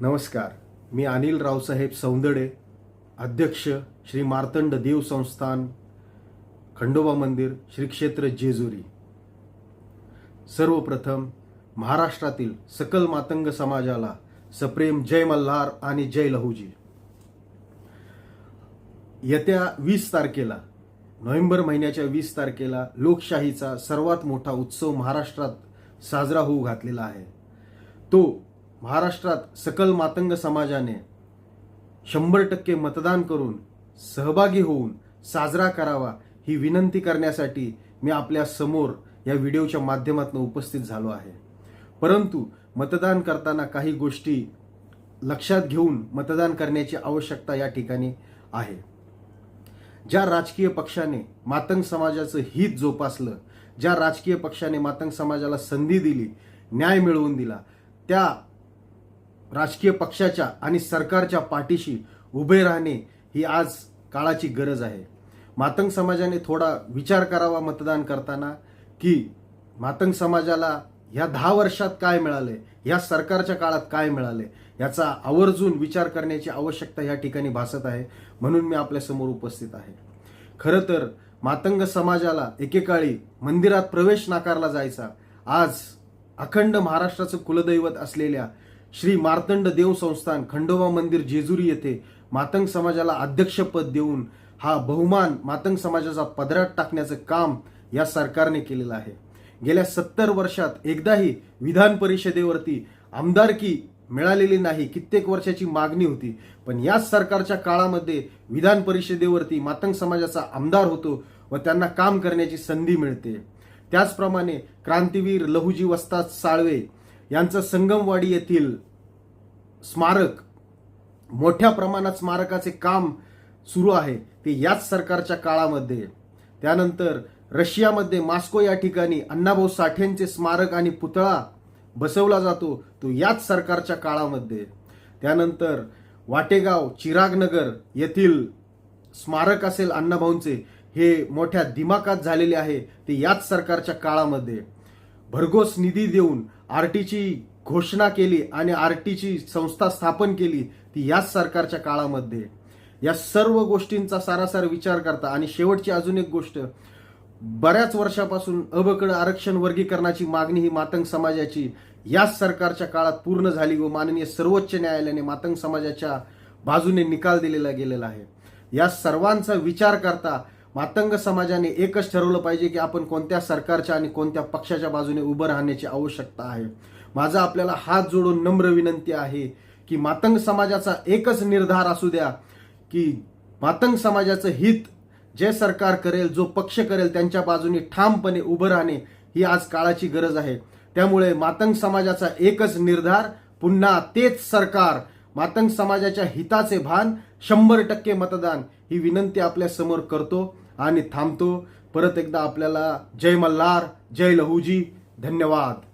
नमस्कार. मी अनिल रावसाहेब सौंदडे अध्यक्ष श्री मार्तंड देव संस्थान खंडोबा मंदिर श्री क्षेत्र जेजुरी. सर्वप्रथम महाराष्ट्रातील सकल मातंग समाजाला सप्रेम जय मल्हार आणि जय लहुजी. येत्या वीस तारखेला नोव्हेंबर महिन्याच्या वीस तारखेला लोकशाहीचा सर्वात मोठा उत्सव महाराष्ट्रात साजरा होऊ घातलेला आहे. तो महाराष्ट्रात सकल मातंग समाजाने शंभर टक्के मतदान करून सहभागी होऊन साजरा करावा ही विनंती करण्यासाठी मी आपल्यासमोर या व्हिडिओच्या माध्यमातून उपस्थित झालो आहे. परंतु मतदान करताना काही गोष्टी लक्षात घेऊन मतदान करण्याची आवश्यकता या ठिकाणी आहे. ज्या राजकीय पक्षाने मातंग समाजाचं हित जोपासलं ज्या राजकीय पक्षाने मातंग समाजाला संधी दिली न्याय मिळवून दिला त्या राजकीय पक्षाच्या आणि सरकारच्या पाठीशी उभे राहणे ही आज काळाची गरज आहे. मातंग समाजाने थोडा विचार करावा मतदान करताना की मातंग समाजाला ह्या दहा वर्षात काय मिळाले ह्या सरकारच्या काळात काय मिळाले याचा आवर्जून विचार करण्याची आवश्यकता या ठिकाणी भासत आहे म्हणून मी आपल्यासमोर उपस्थित आहे. खरं तर मातंग समाजाला एकेकाळी मंदिरात प्रवेश नाकारला जायचा. आज अखंड महाराष्ट्राचं कुलदैवत असलेल्या श्री मार्तंड देव संस्थान खंडोबा मंदिर जेजुरी येथे मातंग समाजाला अध्यक्षपद देऊन हा बहुमान मातंग समाजाचा पदरात टाकण्याचं काम या सरकारने केलेलं आहे. गेल्या सत्तर वर्षात एकदाही विधान परिषदेवरती आमदारकी मिळालेली नाही कित्येक वर्षाची मागणी होती. पण याच सरकारच्या काळामध्ये विधान परिषदेवरती मातंग समाजाचा आमदार होतो व त्यांना काम करण्याची संधी मिळते. त्याचप्रमाणे क्रांतीवीर लहुजी वस्ताद साळवे यांचं संगमवाडी येथील स्मारक मोठ्या प्रमाणात स्मारकाचे काम सुरू आहे ते याच सरकारच्या काळामध्ये. त्यानंतर रशियामध्ये मास्को या ठिकाणी अण्णाभाऊ साठेंचे स्मारक आणि पुतळा बसवला जातो तो याच सरकारच्या काळामध्ये. त्यानंतर वाटेगाव चिरागनगर येथील स्मारक असेल अण्णाभाऊंचे हे मोठ्या दिमाकात झालेले आहे ते याच सरकारच्या काळामध्ये. भरघोस निधी देऊन आर टीची घोषणा केली आणि आर टीची संस्था स्थापन केली ती याच सरकारच्या काळामध्ये. या सर्व गोष्टींचा सारासार विचार करता आणि शेवटची अजून एक गोष्ट बऱ्याच वर्षापासून अबकड आरक्षण वर्गीकरणाची मागणी ही मातंग समाजाची याच सरकारच्या काळात पूर्ण झाली व माननीय सर्वोच्च न्यायालयाने मातंग समाजाच्या बाजूने निकाल दिलेला गेलेला आहे. या सर्वांचा विचार करता मातंग समाजाने एकच ठरवलं पाहिजे की आपण कोणत्या सरकारच्या आणि कोणत्या पक्षाच्या बाजूने उभं राहण्याची आवश्यकता आहे. माझा आपल्याला हात जोडून नम्र विनंती आहे की मातंग समाजाचा एकच निर्धार असू द्या की मातंग समाजाचं हित जे सरकार करेल जो पक्ष करेल त्यांच्या बाजूने ठामपणे उभं राहणे ही आज काळाची गरज आहे. त्यामुळे मातंग समाजाचा एकच निर्धार पुन्हा तेच सरकार मातंग समाजाच्या हिताचे भान शंभर टक्के मतदान ही विनंती आपल्यासमोर करतो. आणि थांबतो. परत एकदा आपल्याला जय मल्हार जय लहूजी. धन्यवाद.